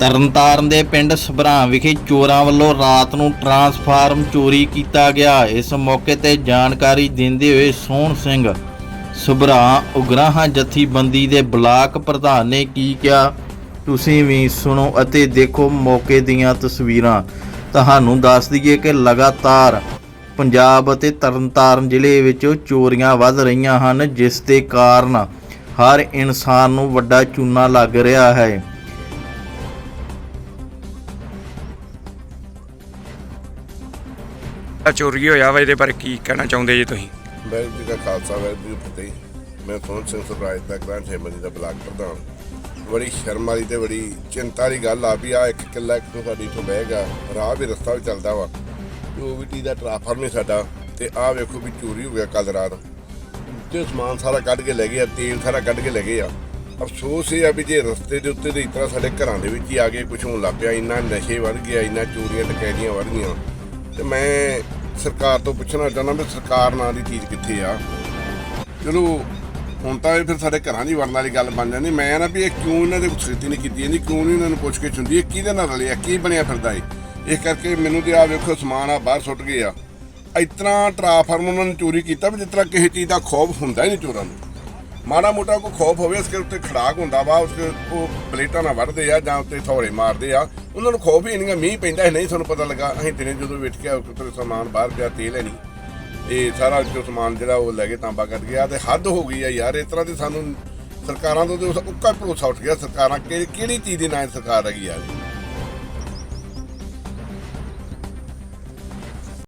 ਤਰਨਤਾਰਨ ਦੇ ਪਿੰਡ ਸਭਰਾ ਵਿਖੇ ਚੋਰਾਂ ਵੱਲੋਂ ਰਾਤ ਨੂੰ ਟਰਾਂਸਫਾਰਮ ਚੋਰੀ ਕੀਤਾ ਗਿਆ। ਇਸ ਮੌਕੇ ਤੇ ਜਾਣਕਾਰੀ ਦਿੰਦੇ ਹੋਏ ਸੋਹਣ ਸਿੰਘ ਸਭਰਾਂ ਉਗਰਾਹਾਂ ਜਥੇਬੰਦੀ ਦੇ ਬਲਾਕ ਪ੍ਰਧਾਨ ਨੇ ਕੀ ਕਿਹਾ, ਤੁਸੀਂ ਵੀ ਸੁਣੋ ਅਤੇ ਦੇਖੋ ਮੌਕੇ ਦੀਆਂ ਤਸਵੀਰਾਂ। ਤੁਹਾਨੂੰ ਦੱਸ ਦਈਏ ਕਿ ਲਗਾਤਾਰ ਪੰਜਾਬ ਅਤੇ ਤਰਨਤਾਰਨ ਜ਼ਿਲ੍ਹੇ ਵਿੱਚ ਚੋਰੀਆਂ ਵੱਧ ਰਹੀਆਂ ਹਨ, ਜਿਸ ਦੇ ਕਾਰਨ ਹਰ ਇਨਸਾਨ ਨੂੰ ਵੱਡਾ ਚੂਨਾ ਲੱਗ ਰਿਹਾ ਹੈ। ਚੋਰੀ ਹੋਇਆ ਵਾ ਇਹਦੇ ਬਾਰੇ ਕੀ ਕਹਿਣਾ ਚਾਹੁੰਦੇ ਜੀ ਤੁਸੀਂ? ਵਾਹਿਗੁਰੂ ਜੀ ਦਾ ਖਾਲਸਾ ਵਾਹਿਗੁਰੂ ਜੀ ਕੀ ਫਤਿਹ। ਮੈਂ ਸੋਹਣ ਸਿੰਘ ਸਬਰਾਜ ਦਾ ਗ੍ਰਾਂਟ ਹੈਮਨੀ ਦਾ ਬਲਾਕ ਪ੍ਰਧਾਨ। ਬੜੀ ਸ਼ਰਮ ਵਾਲੀ ਤੇ ਬੜੀ ਚਿੰਤਾ ਵਾਲੀ ਗੱਲ ਆ ਵੀ ਆ ਇੱਕ ਕਿੱਲਾ ਇੱਕ ਤੋਂ ਸਾਡੀ ਇੱਥੋਂ ਬਹਿ ਰਾਹ ਵੀ ਰਸਤਾ ਵੀ ਚੱਲਦਾ ਵਾ। ਓਵੀਟੀ ਦਾ ਟਰਾਫਾਰਮ ਨਹੀਂ ਸਾਡਾ, ਤੇ ਆ ਵੇਖੋ ਵੀ ਚੋਰੀ ਹੋ ਗਿਆ ਕੱਲ ਰਾਤ। ਤੇ ਸਮਾਨ ਸਾਰਾ ਕੱਢ ਕੇ ਲੈ ਗਏ ਆ, ਤੇਲ ਸਾਰਾ ਕੱਢ ਕੇ ਲੈ ਗਏ ਆ। ਅਫਸੋਸ ਇਹ ਆ ਵੀ ਜੇ ਰਸਤੇ ਦੇ ਉੱਤੇ ਦੇ ਇਸ ਤਰ੍ਹਾਂ ਸਾਡੇ ਘਰਾਂ ਦੇ ਵਿੱਚ ਹੀ ਆ ਕੇ ਕੁਛ ਹੋਣ ਲੱਗ ਪਿਆ, ਇੰਨਾ ਨਸ਼ੇ ਵੱਧ ਗਿਆ, ਇੰਨਾ ਚੋਰੀਆਂ ਟਕੈਰੀਆਂ ਵੱਧ ਗਈਆਂ। ਤੇ ਮੈਂ ਸਰਕਾਰ ਤੋਂ ਪੁੱਛਣਾ ਚਾਹੁੰਦਾ ਵੀ ਸਰਕਾਰ ਨਾਂ ਦੀ ਚੀਜ਼ ਕਿੱਥੇ ਆ। ਚਲੋ, ਹੁਣ ਤਾਂ ਇਹ ਫਿਰ ਸਾਡੇ ਘਰਾਂ ਦੀ ਵਰਨ ਵਾਲੀ ਗੱਲ ਬਣ ਜਾਂਦੀ। ਮੈਂ ਨਾ ਵੀ ਇਹ ਕਿਉਂ ਇਹਨਾਂ ਦੇ ਖੇਤੀ ਨਹੀਂ ਕੀਤੀ? ਜਾਂਦੀ ਕਿਉਂ ਨਹੀਂ ਇਹਨਾਂ ਨੂੰ ਪੁੱਛ ਕੇ ਚੁੰਦੀ? ਇਹ ਕਿਹਦੇ ਨਾਲ ਰਲਿਆ? ਕੀ ਬਣਿਆ ਫਿਰਦਾ ਏ ਇਸ ਕਰਕੇ ਮੈਨੂੰ ਤੇ ਆ ਵੇਖੋ, ਸਮਾਨ ਆ ਬਾਹਰ ਸੁੱਟ ਗਏ ਆ। ਇਤਨਾ ਟਰਾਫਾਰਮ ਉਹਨਾਂ ਨੇ ਚੋਰੀ ਕੀਤਾ ਵੀ ਜਿਸ ਤਰ੍ਹਾਂ ਕਿਸੇ ਚੀਜ਼ ਦਾ ਖੌਫ ਹੁੰਦਾ ਹੀ ਨਹੀਂ ਚੋਰਾਂ ਨੂੰ। ਮਾੜਾ ਮੋਟਾ ਕੋਈ ਖੌਫ ਹੋਵੇ, ਉਸਕੇ ਉੱਤੇ ਖੜਾਕ ਹੁੰਦਾ ਵਾ, ਉਸਕੇ ਉਹ ਪਲੇਟਾਂ ਨਾਲ ਵੱਢਦੇ ਆ ਜਾਂ ਉੱਤੇ ਥੋੜੇ ਮਾਰਦੇ ਆ, ਉਹਨਾਂ ਨੂੰ ਖੌਫ ਹੀ ਨਹੀਂਗਾ ਮੀਂਹ ਪੈਂਦਾ ਨਹੀਂ ਸਾਨੂੰ ਪਤਾ ਲੱਗਾ, ਅਸੀਂ ਦਿਨੇ ਜਦੋਂ ਵੇਟ ਕੇ ਉੱਤੇ ਸਮਾਨ ਬਾਹਰ ਪਿਆ, ਤੇਲ ਹੈ ਨਹੀਂ। ਇਹ ਸਾਰਾ ਜੋ ਸਮਾਨ ਜਿਹੜਾ ਉਹ ਲੈ ਕੇ ਤਾਂਬਾ ਕੱਢ ਗਿਆ ਤੇ ਹੱਦ ਹੋ ਗਈ ਆ ਯਾਰ, ਇਸ ਤਰ੍ਹਾਂ ਦੀ ਸਾਨੂੰ ਸਰਕਾਰਾਂ ਤੋਂ ਤੇ ਉਸ ਉੱਕਾ ਭਰੋਸਾ ਉੱਠ ਗਿਆ, ਸਰਕਾਰਾਂ ਕਿਹੜੀ ਕਿਹੜੀ ਚੀਜ਼ ਦੀ ਨਾਂ ਸਰਕਾਰ ਹੈਗੀ ਯਾਰ